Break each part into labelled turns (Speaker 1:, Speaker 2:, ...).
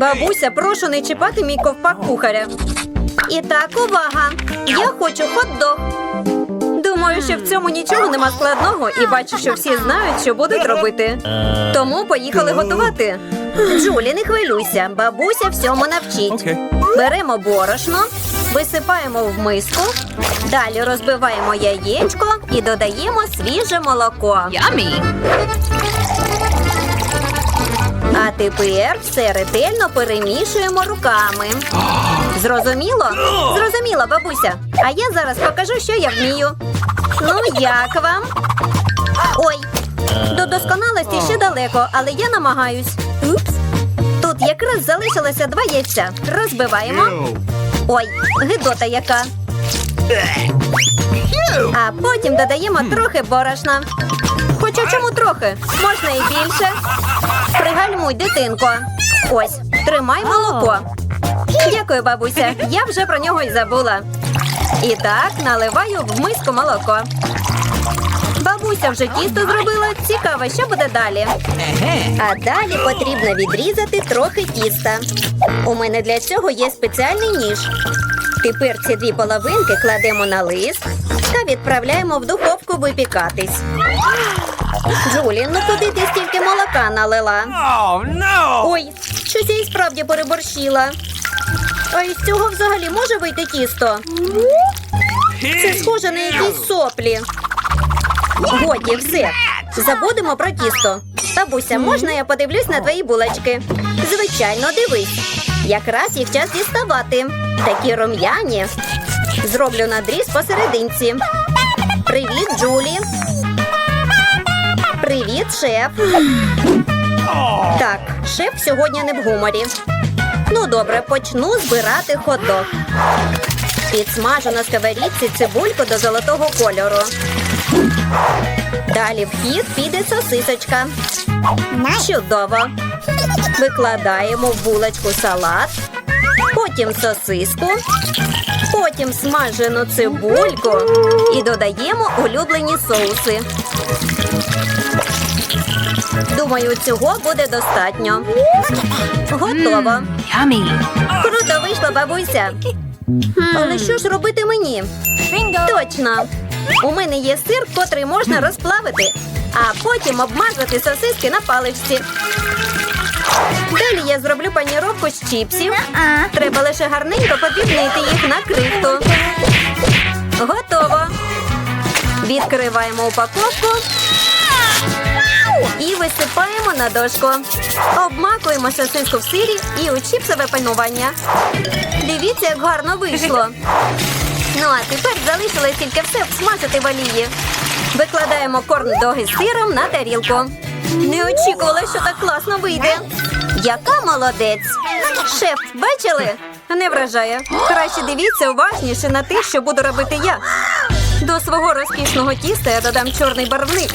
Speaker 1: Бабуся, прошу не чіпати мій ковпак кухаря. І так, увага! Я хочу хот-дог. Думаю, що в цьому нічого нема складного, і бачу, що всі знають, що будуть робити. Тому поїхали готувати. Джулі, не хвилюйся, бабуся всьому навчить.
Speaker 2: Okay.
Speaker 1: Беремо борошно, висипаємо в миску, далі розбиваємо яєчко і додаємо свіже молоко.
Speaker 3: Yummy.
Speaker 1: А тепер все ретельно перемішуємо руками. Зрозуміло? Зрозуміло, бабуся. А я зараз покажу, що я вмію. Ну, як вам? Ой, до досконалості ще далеко, але я намагаюсь. Упс. Тут якраз залишилося два яйця. Розбиваємо. Ой, гидота яка. А потім додаємо трохи борошна. Хоча чому трохи? Можна і більше. Пригальмуй, дитинко. Ось, тримай молоко. Дякую, бабуся. Я вже про нього й забула. І так, наливаю в миску молоко. Бабуся вже тісто зробила. Цікаво, що буде далі. А далі потрібно відрізати трохи тіста. У мене для цього є спеціальний ніж. Тепер ці дві половинки кладемо на лист та відправляємо в духовку випікатись. Джулі, ну куди ти стільки молока налила?
Speaker 2: Oh no!
Speaker 1: Ой, щось я і справді переборщила. А із цього взагалі може вийти тісто? Це схоже на якісь соплі. Годі, все. Забудемо про тісто. Бабуся, можна я подивлюсь на твої булочки? Звичайно, дивись. Якраз їх час діставати. Такі рум'яні. Зроблю надріз посерединці. Привіт, Джулі. Привіт, шеф. Так, шеф сьогодні не в гуморі. Ну добре, почну збирати хот-дог. Підсмажу на сковорідці цибульку до золотого кольору. Далі в хід піде сосисочка. Чудово. Викладаємо в булочку салат, потім сосиску, потім смажену цибульку і додаємо улюблені соуси. Думаю, цього буде достатньо. Готово. Круто вийшла бабуся. Але що ж робити мені? Точно. У мене є сир, котрий можна розплавити, а потім обмазати сосиски на паличці. Далі я зроблю паніровку з чіпсів. Треба лише гарненько подрібнити їх на крихту. Готово. Відкриваємо упаковку і висипаємо на дошку. Обмакуємо сосиску в сирі і у чіпсове панування. Дивіться, як гарно вийшло. Ну а тепер залишилось тільки все всмажити в олії. Викладаємо корн-доги з сиром на тарілку. Не очікувала, що так класно вийде. Яка молодець! Шеф, бачили? Не вражає. Краще дивіться уважніше на те, що буду робити я. До свого розкішного тіста я додам чорний барвник.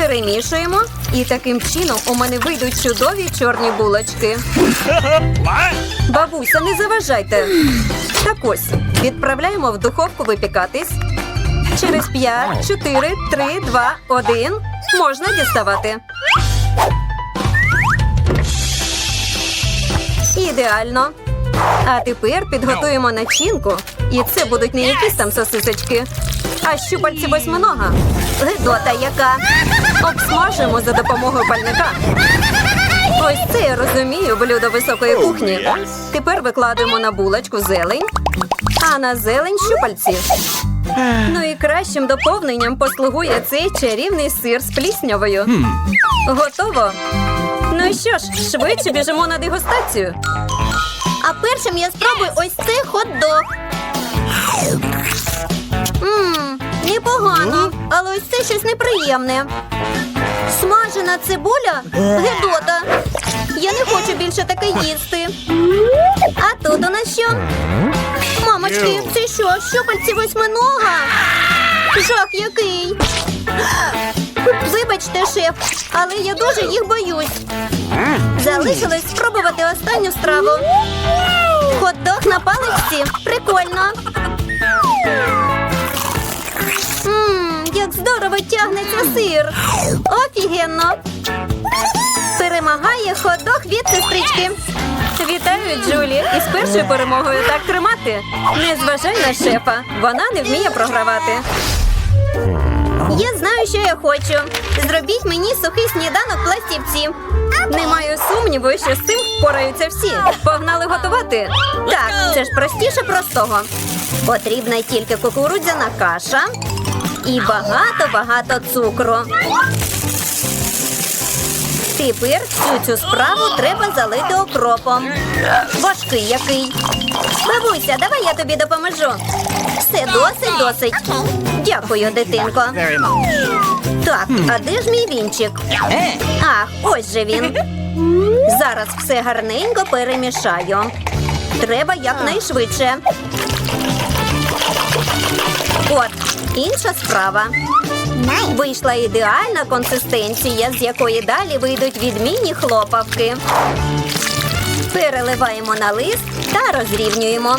Speaker 1: Перемішуємо, і таким чином у мене вийдуть чудові чорні булочки. Бабуся, не заважайте. Так ось, відправляємо в духовку випікатись. Через 5, 4, 3, 2, 1 можна діставати. Ідеально. А тепер підготуємо начинку. І це будуть не якісь там сосисочки, а щупальці восьминога. Гидота яка. Обсмажимо за допомогою пальника. Ось це я розумію блюдо високої кухні. Тепер викладаємо на булочку зелень, а на зелень щупальці. Ну і кращим доповненням послугує цей чарівний сир з пліснявою. Готово. Ну що ж, швидше біжимо на дегустацію. А першим я спробую ось цей хот-дог. Але ось це щось неприємне. Смажена цибуля? Гедота. Я не хочу більше таке їсти. А тут у нас що? Мамочки, це що? Щупальці восьминога? Жах який. Вибачте, шеф, але я дуже їх боюсь. Залишилось спробувати останню страву. Хот-дог на паличці. Прикольно. Як здорово тягнеться сир. Офігенно. Перемагає хот-дог від сестрички. Вітаю, Джулі! Із першою перемогою так тримати. Не зважай на шефа. Вона не вміє програвати. Я знаю, що я хочу. Зробіть мені сухий сніданок пластівці. Не маю сумніву, що з цим впораються всі. Погнали готувати. Так, це ж простіше простого. Потрібна тільки кукурудзяна каша і багато-багато цукру. Тепер всю цю справу треба залити окропом. Важкий який. Бабуся, давай я тобі допоможу. Все досить, досить. Дякую, дитинко. Так, а де ж мій вінчик? Ах, ось же він. Зараз все гарненько перемішаю. Треба якнайшвидше. От, інша справа. Вийшла ідеальна консистенція, з якої далі вийдуть відмінні хлопавки. Переливаємо на лист та розрівнюємо.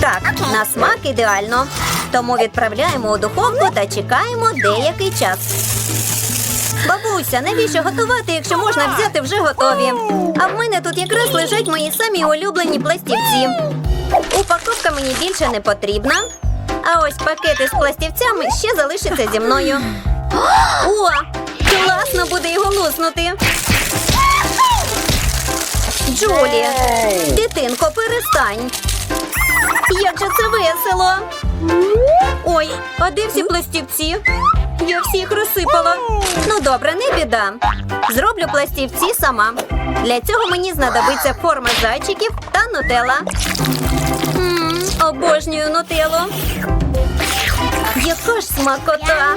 Speaker 1: Так, на смак ідеально. Тому відправляємо у духовку та чекаємо деякий час. Бабуся, навіщо готувати, якщо можна взяти вже готові? А в мене тут якраз лежать мої самі улюблені пластівці. Упаковка мені більше не потрібна. А ось пакети з пластівцями ще залишаться зі мною. О, класно буде його луснути. Джулі, дитинко, перестань. Як же це весело. Ой, а де всі пластівці? Я всіх розсипала. Ну добре, не біда. Зроблю пластівці сама. Для цього мені знадобиться форма зайчиків та нутелла. М, обожнюю нутеллу. Яка ж смакота!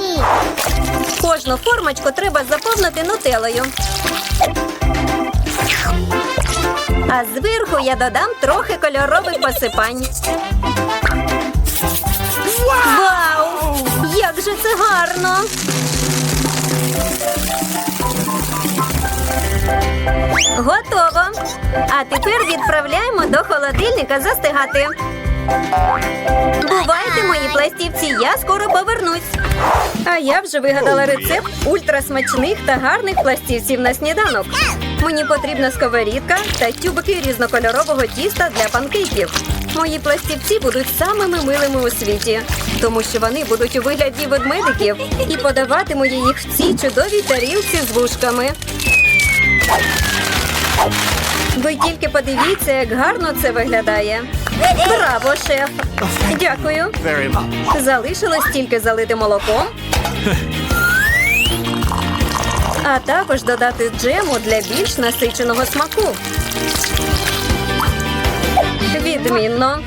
Speaker 1: Кожну формочку треба заповнити нутеллою. А зверху я додам трохи кольорових посипань. Вау! Це гарно! Готово! А тепер відправляємо до холодильника застигати. Бувайте, мої пластівці, я скоро повернусь. А я вже вигадала рецепт ультрасмачних та гарних пластівців на сніданок. Мені потрібна сковорідка та тюбики різнокольорового тіста для панкейків. Мої пластівці будуть самими милими у світі, тому що вони будуть у вигляді ведмедиків і подаватиму я їх в цій чудовій тарілці з вушками. Ви тільки подивіться, як гарно це виглядає. Браво, шеф! Дякую. Залишилось тільки залити молоком. А також додати джему для більш насиченого смаку. Відмінно.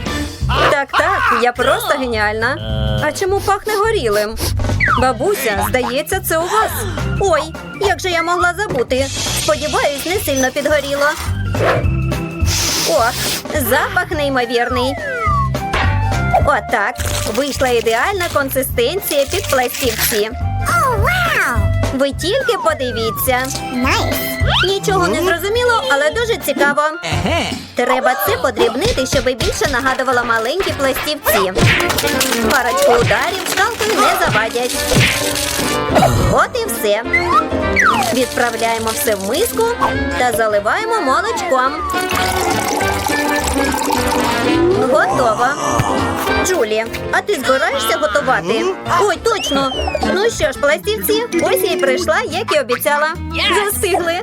Speaker 1: Так, так, я просто геніальна. А чому пахне горілим? Бабуся, здається, це у вас. Ой, як же я могла забути? Сподіваюсь, не сильно підгоріло. О, запах неймовірний. Отак. Вийшла ідеальна консистенція під пластівці. Ви тільки подивіться. Нічого не зрозуміло, але дуже цікаво. Треба це подрібнити, щоб більше нагадувало маленькі пластівці. Парочку ударів шкалкою не завадять. От і все. Відправляємо все в миску та заливаємо молочком. Готово. Джулі, а ти збираєшся готувати? Ой, точно. Ну що ж, пластівці, ось я й прийшла, як і обіцяла. Застигли.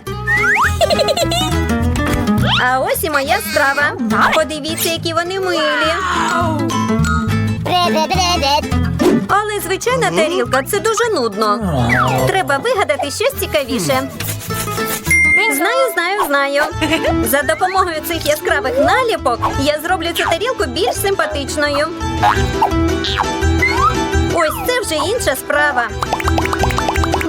Speaker 1: А ось і моя страва. Подивіться, які вони милі. Але звичайна тарілка це дуже нудно. Треба вигадати щось цікавіше. Знаю, знаю, знаю. За допомогою цих яскравих наліпок я зроблю цю тарілку більш симпатичною. Ось це вже інша справа.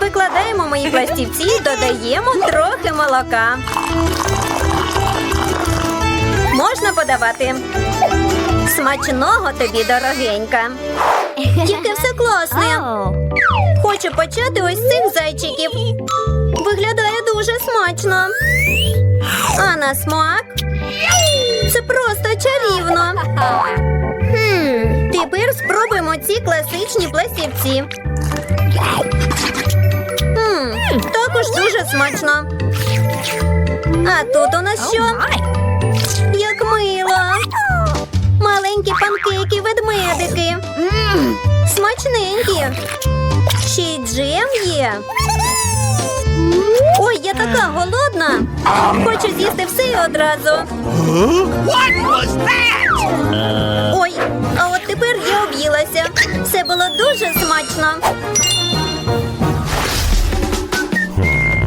Speaker 1: Викладаємо мої пластівці, і додаємо трохи молока. Можна подавати. Смачного тобі, дорогенька. Тільки все класне. Хочу почати ось цих зайчиків. Виглядає дуже смачно. А на смак це просто чарівно. Хм, тепер спробуємо ці класичні пластівці. Хм, дуже смачно. А тут у нас що? Як мило. Маленькі панкейки ведмедики. Смачненькі. Ще й джем є. Ой, я така голодна. Хочу з'їсти все і одразу.
Speaker 2: What was that?
Speaker 1: Ой, а от тепер я об'їлася. Все було дуже смачно.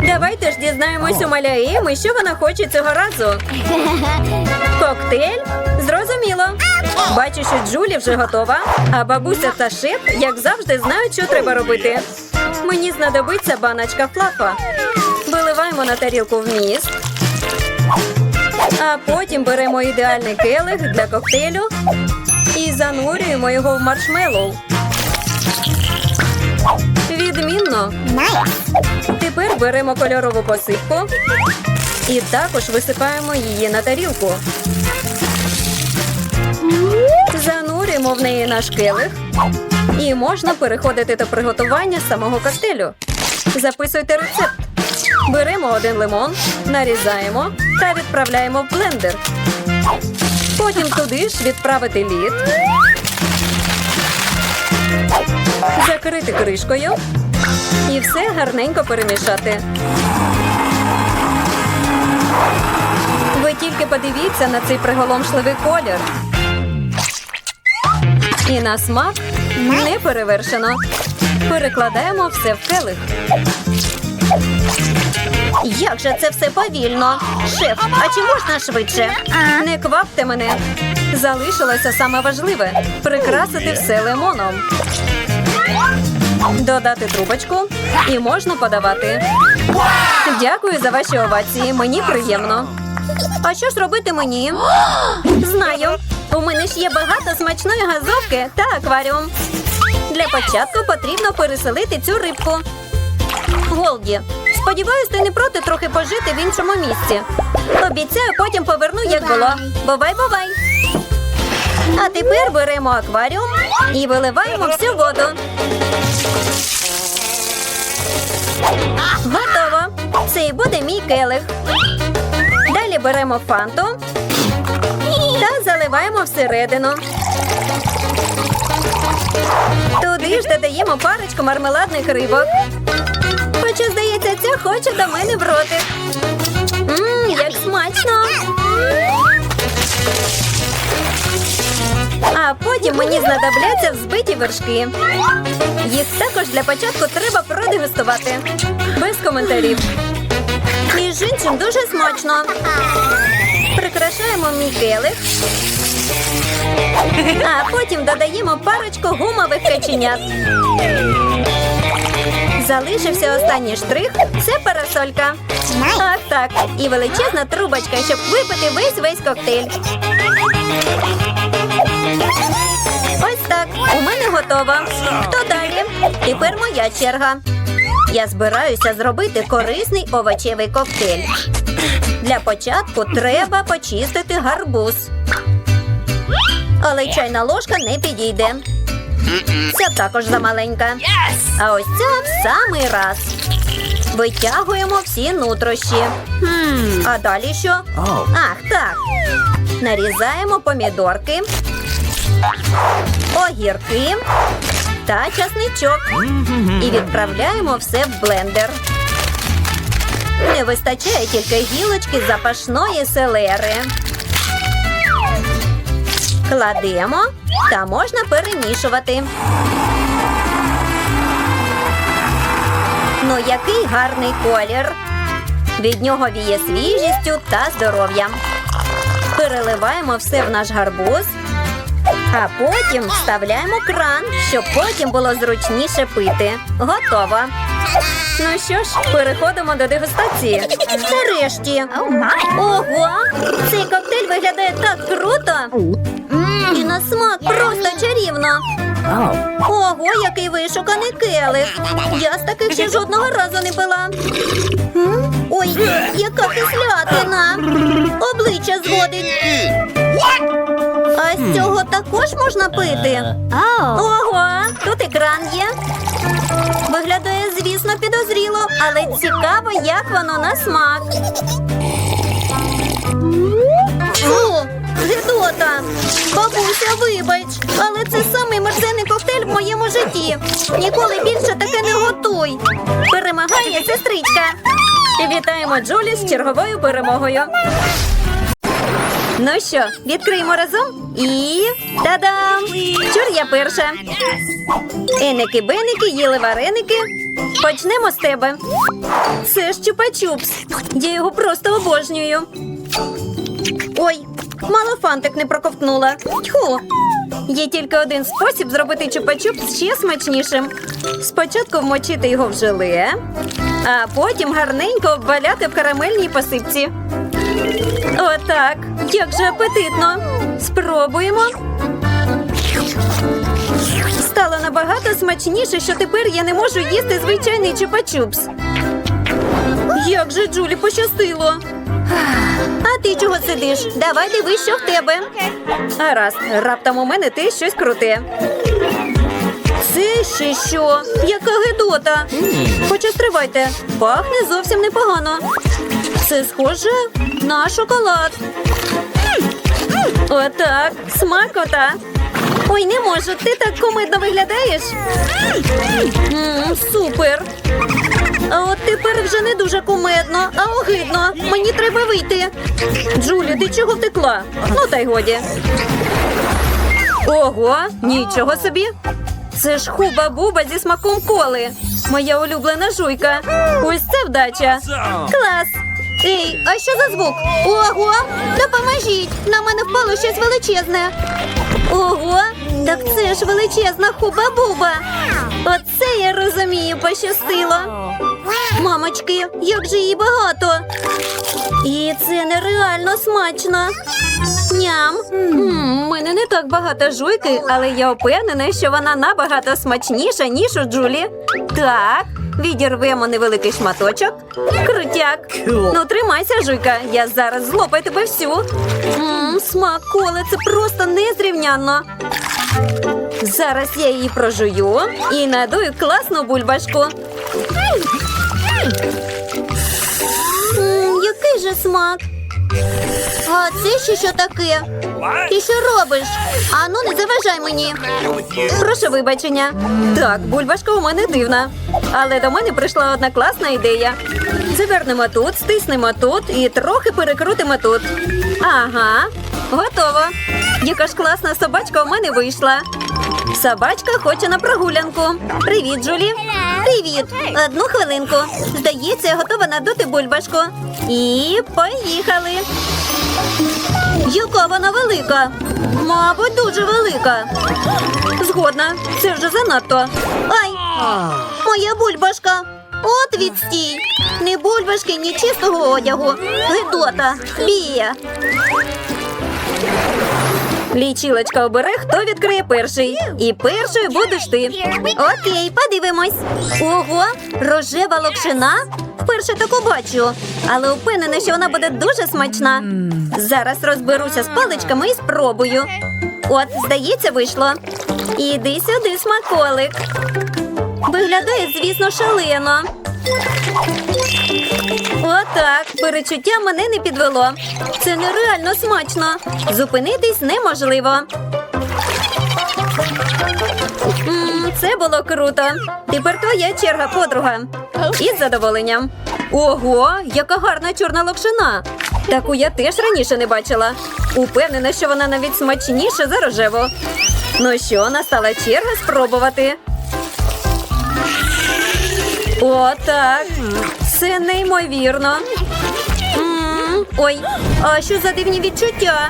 Speaker 1: Давайте ж дізнаємось у Маляїми, що вона хоче цього разу. Коктейль? Зрозуміло. Бачу, що Джулі вже готова, а бабуся та шеф, як завжди, знають, що треба робити. Мені знадобиться баночка флафа. Виливаємо на тарілку вміст. А потім беремо ідеальний келих для коктейлю і занурюємо його в маршмеллоу. Відмінно. Тепер беремо кольорову посипку і також висипаємо її на тарілку. Занурюємо в неї наш келих. І можна переходити до приготування самого коктейлю. Записуйте рецепт. Беремо один лимон, нарізаємо та відправляємо в блендер. Потім туди ж відправити лід, закрити кришкою і все гарненько перемішати. Ви тільки подивіться на цей приголомшливий колір. І на смак не перевершено. Перекладаємо все в келих. Як же це все повільно? Шеф, а чи можна швидше? Не квапте мене. Залишилося саме важливе прикрасити все лимоном. Додати трубочку і можна подавати. Дякую за ваші овації. Мені приємно. А що ж робити мені? Знаю. У мене ж є багато смачної газовки та акваріум. Для початку потрібно переселити цю рибку. Голді, сподіваюсь, ти не проти трохи пожити в іншому місці. Обіцяю, потім поверну, як було. Бувай, бувай. А тепер беремо акваріум і виливаємо всю воду. Готово. Це і буде мій келих. Далі беремо фанту та заливаємо всередину. Туди ж додаємо парочку мармеладних рибок. Хоча, здається, ця хоче до мене в ротик. Ммм, як смачно. А потім мені знадобляться взбиті вершки. Їх також для початку треба продегустувати. Без коментарів. Між іншим дуже смачно. Прикрашаємо мій. А потім додаємо парочку гумових каченят. Залишився останній штрих це парасолька. Ах так, і величезна трубочка, щоб випити весь весь коктейль. Ось так, у мене готово. Хто далі? Тепер моя черга. Я збираюся зробити корисний овочевий коктейль. Для початку треба почистити гарбуз. Але чайна ложка не підійде. Ця також замаленька. А ось ця в самий раз. Витягуємо всі нутрощі. А далі що? Ах, так. Нарізаємо помідорки, огірки та часничок. І відправляємо все в блендер. Не вистачає тільки гілочки запашної селери. Кладемо та можна перемішувати. Ну, який гарний колір. Від нього віє свіжістю та здоров'ям. Переливаємо все в наш гарбуз, а потім вставляємо кран, щоб потім було зручніше пити. Готово. Ну що ж, переходимо до дегустації. Нарешті. Ого! Цей коктейль виглядає так круто. І на смак просто чарівно. Ого, який вишуканий келих. Я з таких ще жодного разу не пила. Ой, яка кислятина. Обличчя зводить. А з цього також можна пити. Ого, тут екран є. Виглядає, звісно, підозріло, але цікаво, як воно на смак. Фу, гидота. Бабуся, вибач, але це самий мерзенний коктейль в моєму житті. Ніколи більше таке не готуй. Перемагає сестричка. Вітаємо Джулі з черговою перемогою. Ну що, відкриємо разом і та-дам! Чур я перша. Еники-беники їли вареники. Почнемо з тебе. Це ж чупа-чупс. Я його просто обожнюю. Ой, мало фантик не проковтнула. Тьху. Є тільки один спосіб зробити чупа-чупс ще смачнішим. Спочатку вмочити його в желе, а потім гарненько обваляти в карамельній посипці. Отак. Як же апетитно. Спробуємо. Набагато смачніше, що тепер я не можу їсти звичайний чупа-чупс. Як же Джулі пощастило. А ти чого сидиш? Давай дивись, що в тебе. Гаразд, раптом у мене те щось круте. Це ще що? Яка гидота. Хоча стривайте, пахне зовсім непогано. Це схоже на шоколад. Отак, смакота. Ой, не можу, ти так комедно виглядаєш. М, супер. А от тепер вже не дуже кумедно, а огидно. Мені треба вийти. Джулі, ти чого втекла? Ну та й годі. Ого, нічого собі. Це ж хуба-буба зі смаком коли. Моя улюблена жуйка. Ось це вдача. Клас. Ей, а що за звук? Ого, допоможіть! На мене впало щось величезне. Ого, так це ж величезна хуба-буба. Оце я розумію, пощастило. Мамочки, як же її багато. І це нереально смачно. Ням. М, У мене не так багато жуйки, але я впевнена, що вона набагато смачніша, ніж у Джулі. Так, відірвемо невеликий шматочок. Крутяк. Ну, тримайся, жуйка. Я зараз злопаю тебе всю. Мм, смак коли це просто незрівнянно. Зараз я її прожую і надую класну бульбашку. А це ще що таке? Ти що робиш? Ану, не заважай мені. Прошу вибачення. Так, бульбашка у мене дивна. Але до мене прийшла одна класна ідея. Завернемо тут, стиснемо тут і трохи перекрутимо тут. Ага, готово. Яка ж класна собачка у мене вийшла. Собачка хоче на прогулянку. Привіт, Джулі. Привіт. Одну хвилинку. Здається, я готова надути бульбашку. І поїхали. Яка вона велика? Мабуть, дуже велика. Згодна, це вже занадто. Ай! Моя бульбашка. От відстій. Ні бульбашки, ні чистого одягу. Гидота. Бія. Лічилочка обере, хто відкриє перший. І першою будеш ти. Окей, подивимось. Ого, рожева локшина. Вперше таку бачу, але впевнена, що вона буде дуже смачна. Зараз розберуся з паличками і спробую. От, здається, вийшло. Іди сюди, смаколик. Виглядає, звісно, шалено. Отак, перечуття мене не підвело. Це нереально смачно. Зупинитись неможливо. М, Це було круто. Тепер твоя черга, подруга. Із задоволенням. Ого, яка гарна чорна локшина. Таку я теж раніше не бачила. Упевнена, що вона навіть смачніша за рожеву. Ну що, настала черга спробувати. О, так. Це неймовірно. Ой, а що за дивні відчуття?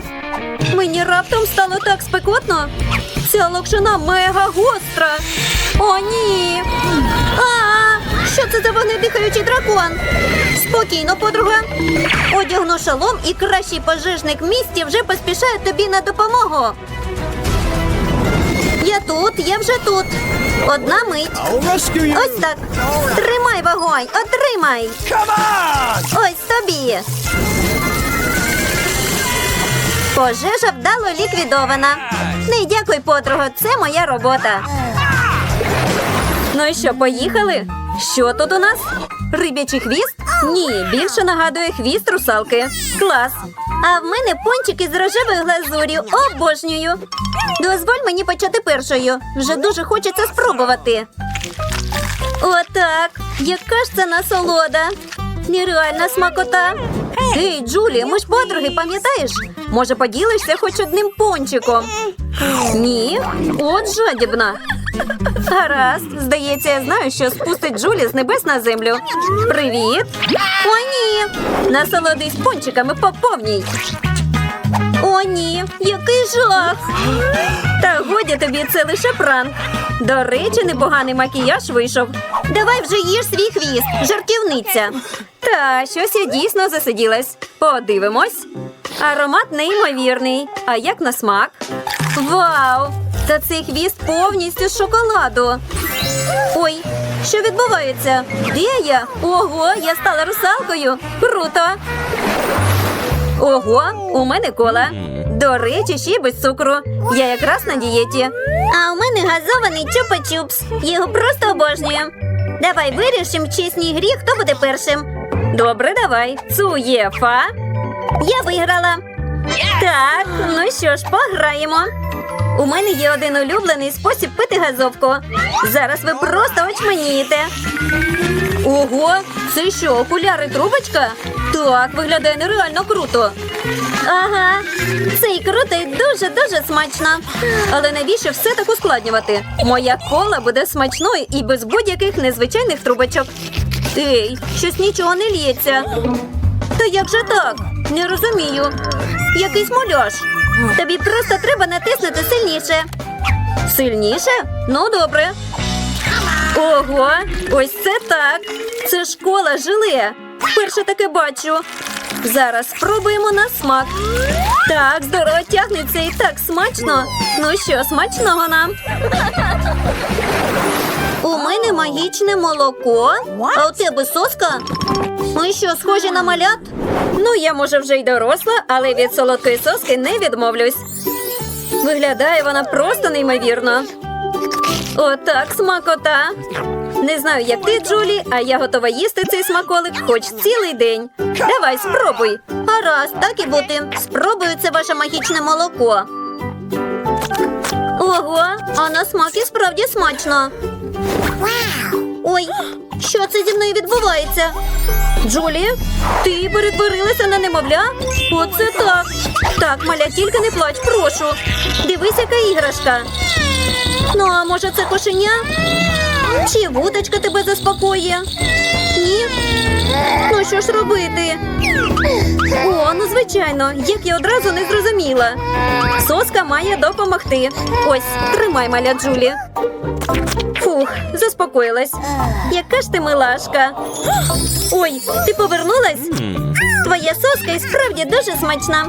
Speaker 1: Мені раптом стало так спекотно. Ця локшина мега гостра. О, ні. А, що це за вогнедихаючий дракон? Спокійно, подруга. Одягну шалом і кращий пожежник в місті вже поспішає тобі на допомогу. Я тут, я вже тут. Одна мить. Ось так. Тримай вогонь, отримай. Ось тобі. Пожежа вдало ліквідована. Не дякуй, подруго, це моя робота. Ну і що, поїхали? Що тут у нас? Рибячий хвіст? Ні, більше нагадує хвіст русалки. Клас. А в мене пончики з рожевою глазур'ю. Обожнюю. Дозволь мені почати першою. Вже дуже хочеться спробувати. Отак. Яка ж це насолода? Нереальна смакота. Ей, Джулі, ми ж подруги, пам'ятаєш? Може, поділишся хоч одним пончиком? Ні, от жадібна. Гаразд, здається, я знаю, що спустить Джулі з небес на землю. Привіт! О, ні! Насолодись пончиками по повній. О, ні, який жах! Та годі тобі це лише пранк. До речі, непоганий макіяж вийшов. Давай вже їж свій хвіст, жартівниця. Та щось я дійсно засиділась. Подивимось. Аромат неймовірний. А як на смак? Вау! Та цей хвіст повністю з шоколаду. Ой, що відбувається? Де я? Ого, я стала русалкою. Круто! Ого, у мене кола. До речі, ще й без цукру. Я якраз на дієті. А у мене газований чупа-чупс. Його просто обожнюю. Давай вирішимо в чесній грі, хто буде першим. Добре, давай. Цуєфа. Я виграла. Так, ну що ж, пограємо. У мене є один улюблений спосіб пити газовку. Зараз ви просто очманієте. Ого, це що, окуляри трубочка? Так, виглядає нереально круто. Ага, це і круто, і дуже-дуже смачно. Але навіщо все так ускладнювати? Моя кола буде смачною і без будь-яких незвичайних трубочок. Ей, щось нічого не лється. Та як же так? Не розумію. Якийсь муляж. Тобі просто треба натиснути сильніше. Сильніше? Ну, добре. Ого, ось це так. Це школа желе. Вперше таке бачу. Зараз спробуємо на смак. Так, здорово тягнеться і так смачно. Ну що, смачного нам. У мене магічне молоко. А у тебе соска? Ми що, схожі на малят? Ну, я може вже й доросла, але від солодкої соски не відмовлюсь. Виглядає вона просто неймовірно. Отак смакота. Не знаю, як ти, Джулі, а я готова їсти цей смаколик хоч цілий день. Давай, спробуй. Гаразд, так і бути. Спробую це ваше магічне молоко. Ого, а на смак і справді смачно. Ой, що це зі мною відбувається? Джулі, ти перетворилася на немовля? Оце так. Так, маля, тільки не плач, прошу. Дивись, яка іграшка. Ну, а може, це кошеня? Чи вудочка тебе заспокоює? Ні? Ну що ж робити? О, ну звичайно, як я одразу не зрозуміла. Соска має допомогти. Ось, тримай, маля Джулі. Фух, заспокоїлась. Яка ж ти милашка. Ой, ти повернулась? Твоя соска і справді дуже смачна.